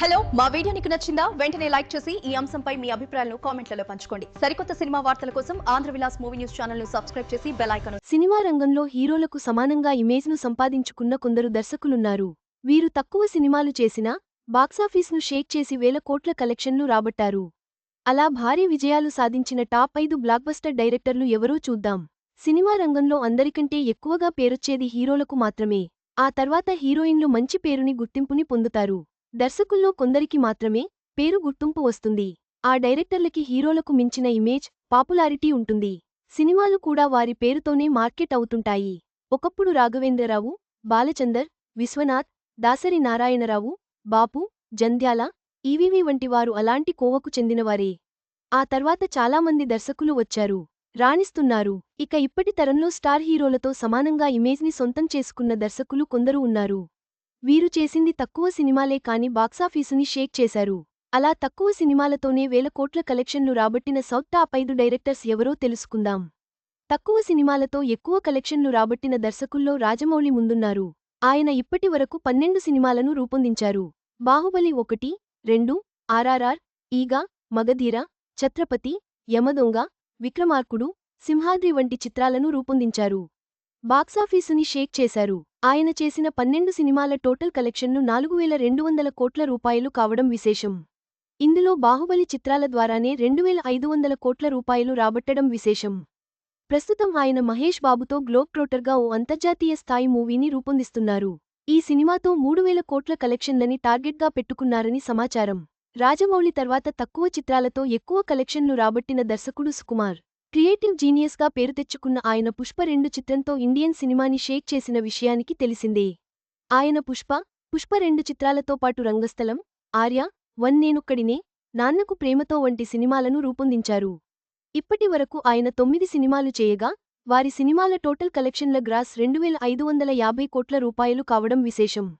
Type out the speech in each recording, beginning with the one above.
Hello మా video నీకు నచ్చిందా? వెంటనే లైక్ చేసి ఈ అంశంపై మీ అభిప్రాయాలను కామెంట్లలో పంచుకోండి. సరికొత్త సినిమా వార్తల కోసం ఆంధ్ర విలాస్ మూవీ న్యూస్ ఛానల్ను సబ్స్క్రైబ్ చేసి బెల్ ఐకాన్ సినిమా రంగంలో హీరోలకు సమానంగా ఇమేజ్ను సంపాదించుకున్న కొందరు దర్శకులున్నారు. వీరు తక్కువ సినిమాలు చేసినా బాక్సాఫీస్ను షేక్ చేసి వేల కోట్ల కలెక్షన్లు రాబట్టారు. అలా భారీ విజయాలు సాధించిన టాప్ ఐదు బ్లాక్బస్టర్ డైరెక్టర్లు ఎవరో చూద్దాం. సినిమా రంగంలో అందరికంటే ఎక్కువగా పేరొచ్చేది హీరోలకు మాత్రమే. ఆ తర్వాత హీరోయిన్లు మంచి పేరుని గుర్తింపుని పొందుతారు. దర్శకుల్లో కొందరికి మాత్రమే పేరు గుర్తింపు వస్తుంది. ఆ డైరెక్టర్లకి హీరోలకు మించిన ఇమేజ్ పాపులారిటీ ఉంటుంది. సినిమాలు కూడా వారి పేరుతోనే మార్కెట్ అవుతుంటాయి. ఒకప్పుడు రాఘవేంద్రరావు బాలచందర్ విశ్వనాథ్ దాసరి నారాయణరావు బాపు జంధ్యాల ఈవీవి వంటి వారు అలాంటి కోవకు చెందినవారే. ఆ తర్వాత చాలామంది దర్శకులు వచ్చారు. రాణిస్తున్నారు. ఇక ఇప్పటి తరంలో స్టార్ హీరోలతో సమానంగా ఇమేజ్ని సొంతం చేసుకున్న దర్శకులు కొందరు ఉన్నారు. వీరు చేసింది తక్కువ సినిమాలే కాని బాక్సాఫీసుని షేక్ చేశారు. అలా తక్కువ సినిమాలతోనే వేల కోట్ల కలెక్షన్లు రాబట్టిన సౌత్ టాప్ ఐదు డైరెక్టర్స్ ఎవరో తెలుసుకుందాం. తక్కువ సినిమాలతో ఎక్కువ కలెక్షన్లు రాబట్టిన దర్శకుల్లో రాజమౌళి ముందున్నారు. ఆయన ఇప్పటి వరకు పన్నెండు సినిమాలను రూపొందించారు. బాహుబలి ఒకటి రెండు ఆర్ఆర్ఆర్ ఈగ మగధీర ఛత్రపతి యమదొంగ విక్రమార్కుడు సింహాద్రి వంటి చిత్రాలను రూపొందించారు. బాక్సాఫీసుని షేక్ చేశారు. ఆయన చేసిన పన్నెండు సినిమాల టోటల్ కలెక్షన్లు నాలుగు వేల రెండు వందల కోట్ల రూపాయలు కావడం విశేషం. ఇందులో బాహుబలి చిత్రాల ద్వారానే రెండు వేల ఐదు వందల కోట్ల రూపాయలు రాబట్టడం విశేషం. ప్రస్తుతం ఆయన మహేష్ బాబుతో గ్లోబ్ ట్రోటర్గా ఓ అంతర్జాతీయ స్థాయి మూవీని రూపొందిస్తున్నారు. ఈ సినిమాతో మూడు వేల కోట్ల కలెక్షన్లని టార్గెట్గా పెట్టుకున్నారని సమాచారం. రాజమౌళి తర్వాత తక్కువ చిత్రాలతో ఎక్కువ కలెక్షన్లు రాబట్టిన దర్శకుడు సుకుమార్. క్రియేటివ్ జీనియస్గా పేరు తెచ్చుకున్న ఆయన పుష్ప రెండు చిత్రంతో ఇండియన్ సినిమాని షేక్ చేసిన విషయానికి తెలిసిందే. ఆయన పుష్ప పుష్ప రెండు చిత్రాలతో పాటు రంగస్థలం ఆర్య వన్ నేనుక్కడినే నాన్నకు ప్రేమతో వంటి సినిమాలను రూపొందించారు. ఇప్పటి వరకు ఆయన తొమ్మిది సినిమాలు చేయగా వారి సినిమాల టోటల్ కలెక్షన్ల గ్రాస్ రెండు వేల ఐదు వందల యాభై కోట్ల రూపాయలు కావడం విశేషం.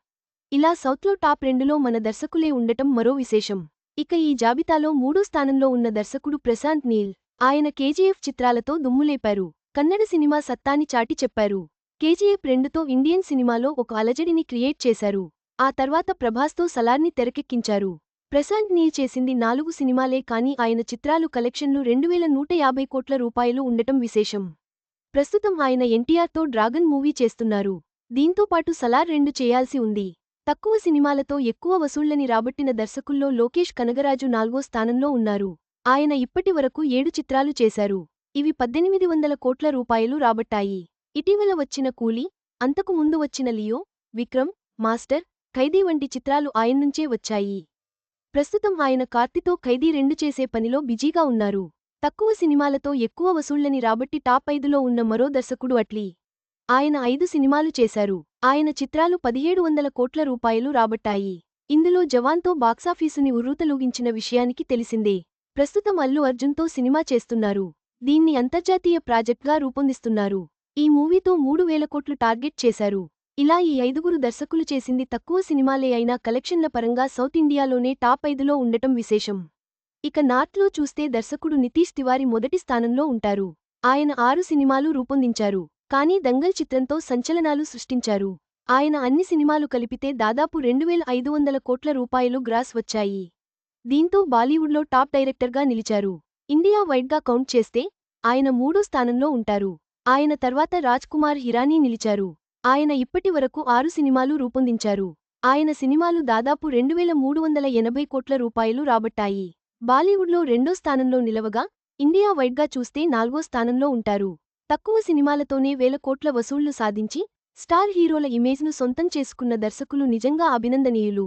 ఇలా సౌత్లో టాప్ రెండులో మన దర్శకులే ఉండటం మరో విశేషం. ఇక ఈ జాబితాలో మూడో స్థానంలో ఉన్న దర్శకుడు ప్రశాంత్ నీల్. ఆయన కేజీఎఫ్ చిత్రాలతో దుమ్ములేపారు. కన్నడ సినిమా సత్తాని చాటి చెప్పారు. కేజీఎఫ్ రెండుతో ఇండియన్ సినిమాలో ఒక అలజడిని క్రియేట్ చేశారు. ఆ తర్వాత ప్రభాస్తో సలార్ని తెరకెక్కించారు. ప్రశాంత్ నీల్ చేసింది నాలుగు సినిమాలే కాని ఆయన చిత్రాలు కలెక్షన్లు రెండువేల నూట యాభై కోట్ల రూపాయలు ఉండటం విశేషం. ప్రస్తుతం ఆయన ఎన్టీఆర్తో డ్రాగన్ మూవీ చేస్తున్నారు. దీంతోపాటు సలార్ రెండు చేయాల్సి ఉంది. తక్కువ సినిమాలతో ఎక్కువ వసూళ్ళని రాబట్టిన దర్శకుల్లో లోకేష్ కనగరాజు నాల్గో స్థానంలో ఉన్నారు. ఆయన ఇప్పటి వరకు ఏడు చిత్రాలు చేశారు. ఇవి పద్దెనిమిది వందల కోట్ల రూపాయలు రాబట్టాయి. ఇటీవల వచ్చిన కూలీ అంతకు ముందు వచ్చిన లియో విక్రమ్ మాస్టర్ ఖైదీ వంటి చిత్రాలు ఆయన్నుంచే వచ్చాయి. ప్రస్తుతం ఆయన కార్తితో ఖైదీ రెండు చేసే పనిలో బిజీగా ఉన్నారు. తక్కువ సినిమాలతో ఎక్కువ వసూళ్ళని రాబట్టి టాప్ ఐదులో ఉన్న మరో దర్శకుడు అట్లీ. ఆయన ఐదు సినిమాలు చేశారు. ఆయన చిత్రాలు పదిహేడు వందల కోట్ల రూపాయలు రాబట్టాయి. ఇందులో జవాన్తో బాక్సాఫీసుని ఉర్రూతలూగించిన విషయానికి తెలిసిందే. ప్రస్తుతం అల్లు అర్జున్తో సినిమా చేస్తున్నారు. దీన్ని అంతర్జాతీయ ప్రాజెక్ట్గా రూపొందిస్తున్నారు. ఈ మూవీతో మూడు వేల కోట్లు టార్గెట్ చేశారు. ఇలా ఈ ఐదుగురు దర్శకులు చేసింది తక్కువ సినిమాలే అయినా కలెక్షన్ల పరంగా సౌత్ ఇండియాలోనే టాప్ ఐదులో ఉండటం విశేషం. ఇక నార్త్లో చూస్తే దర్శకుడు నితీష్ తివారి మొదటి స్థానంలో ఉంటారు. ఆయన ఆరు సినిమాలు రూపొందించారు. కానీ దంగల్ చిత్రంతో సంచలనాలు సృష్టించారు. ఆయన అన్ని సినిమాలు కలిపితే దాదాపు రెండు వేల ఐదు వందల కోట్ల రూపాయలు గ్రాస్ వచ్చాయి. దీంతో బాలీవుడ్లో టాప్ డైరెక్టర్గా నిలిచారు. ఇండియా వైడ్గా కౌంట్ చేస్తే ఆయన మూడో స్థానంలో ఉంటారు. ఆయన తర్వాత రాజ్ కుమార్ హిరానీ నిలిచారు. ఆయన ఇప్పటి వరకు ఆరు సినిమాలు రూపొందించారు. ఆయన సినిమాలు దాదాపు రెండు వేల మూడు వందల ఎనభై కోట్ల రూపాయలు రాబట్టాయి. బాలీవుడ్లో రెండో స్థానంలో నిలవగా ఇండియా వైడ్గా చూస్తే నాల్గో స్థానంలో ఉంటారు. తక్కువ సినిమాలతోనే వేల కోట్ల వసూళ్ళు సాధించి స్టార్ హీరోల ఇమేజ్ను సొంతం చేసుకున్న దర్శకులు నిజంగా అభినందనీయులు.